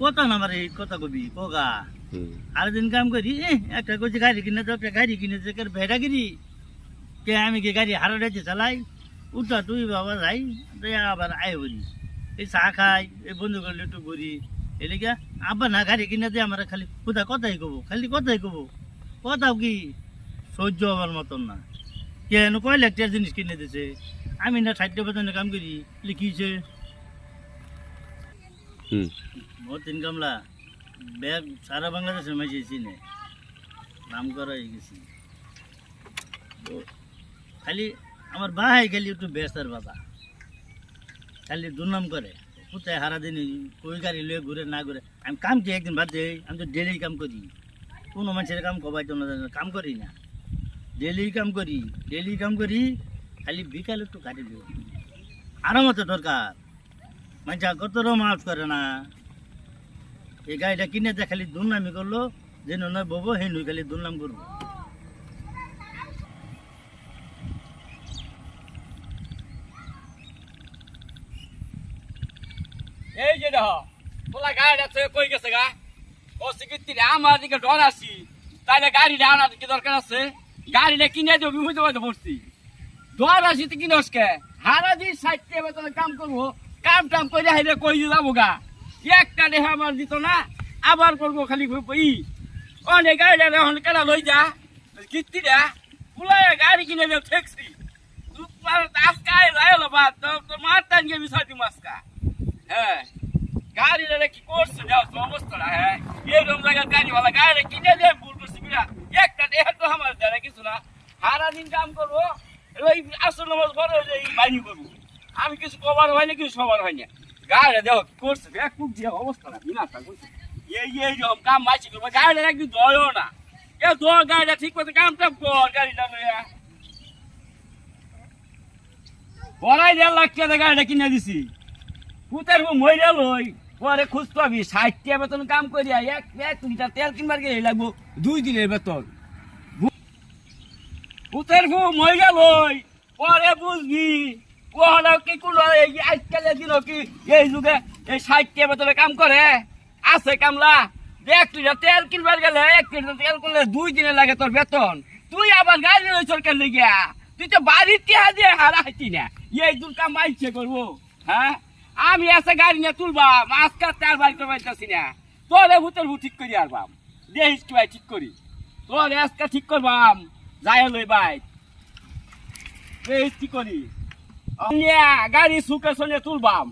কথা না আমার কথা কবি কোগা। আর দিন কাম করি একটা করছি গাড়ি কিনে তো একটা গাড়ি কিনেছে কে ভেড়াগিরি কে আমি কি গাড়ি হারাড়াইতে চালাই? উঠা তুই বাবা যাই আবার আয় বলি। এই চা খাই এই বন্ধু করলে একটু ঘুরি। এলিকা আবার না গাড়ি কিনে দিয়ে আমার খালি কোথা কথাই কব খালি কথাই কব। কথাও কি সহ্য হবার মতন না। কেন কয় টাকার জিনিস কিনে দিছে? আমি না ষাটটা বেতনে কাম করি লিখিছে হুম। মতিন কামলা। ব্যাগ সারা বাংলাদেশের মাঝে চিনে নাম করা হয়ে গেছি। তো খালি আমার ভাই খালি একটু ব্যস্তার বাবা। খালি দুর্নাম করে। কোথায় হারা দিন কই গাড়ি লয়ে ঘুরে না ঘুরে। আমি কাম কি একদিন বাদ যাই আমি তো ডেলি কাম করি। কোনো মানুষের কাম কবাই তো না কাম করি না। ডেলি কাম করি ডেলি কাম করি, খালি বিকাল একটু কাটি দিব আরাম তো দরকার। মানুষ কত মাফ করে না। এই গাড়িটা কিনে দিয়ে খালি দুর্নামি করল, যে নয় ববো হে নুই খালি দুর্নাম করব এই যে দেখ, তোলা গাড়ি আছে কই গেছে গা? ও সিকিতি আমার দিকে ডর আসি তাইলে গাড়িটা আনার কি দরকার আছে? গাড়িটা কিনে দেবো পারতে পড়ছি। ডর আসি তো কিনস কে হারা দিন সাইডে কাম করব। কাম টাম করে হাইলে কই দিয়ে যাব গা। একটা দেহ আমার দিত না, আবার করব খালি ই অনেক গাড়িটা এখন কেনা লই যা, কীর্তি দা পুলাই গাড়ি কিনে দেব ঠেকছি। তুই আজকে আইলো বা তোর মারতান গিয়ে বিষয় তুমি আজকা। হ্যাঁ গাড়িটা কি করছে? যাও তো অবস্থাটা হ্যাঁ। এরকম জায়গার গাড়িওয়ালা গাড়িটা কিনে দিয়ে ভুল করছি বিরা একটা দেহ তো আমার দ্বারা কিছু না। হারা দিন কাম করব ওই আসল নামাজ এই বাহিনী করব। আমি কিছু কবার হয় না কিছু সবার হয় না গাড়িটা দেখো কি করছে? এক কুক দিয়ে অবস্থাটা বিনাশটা করছে? এই এই রকম কাম মাইছি করব গাড়িটা একদিন ধরো না। এ ধর গাড়িটা ঠিক মতো কাম টাম কর গাড়িটা লইয়া বড়াই দেড় লাখ টাকা গাড়িটা কিনে দিছি। বউ মরে লই পরে খুঁজ পাবি, ষাট টাকা বেতন কাম করিয়া এক এক লিটার তেল কিনবার গেলে লাগবো দুই দিনের বেতন। পুতের বউ মরে লই পরে বুঝবি। ওহলা কি কোনো এই আজকালের দিন এই যুগে এই ষাট টাকা বেতনে কাম করে? আছে কামলা। যে এক লিটার তেল কিনবার গেলে, এক তেল করলে দুই দিনে লাগে তোর বেতন। তুই আবার গাড়ি লই সরকার লেগিয়া তুই তো বাড়ির টিহা দিয়ে হারা হাইতি না। এই দূর কাম আইছে করব হ্যাঁ? আমি এসে গাড়ি নিয়ে তুলবা মাছ কাটতে আর বাড়িতে পাইতেছি না। তোরে ভূতের ভূত ঠিক করি আর বাম দেখিস কি ভাই ঠিক করি। তোর আজকে ঠিক করবাম যাই লই ভাই। দেখিস কি করি। নিয়া গাড়ি সুকে শুনে তুলবাম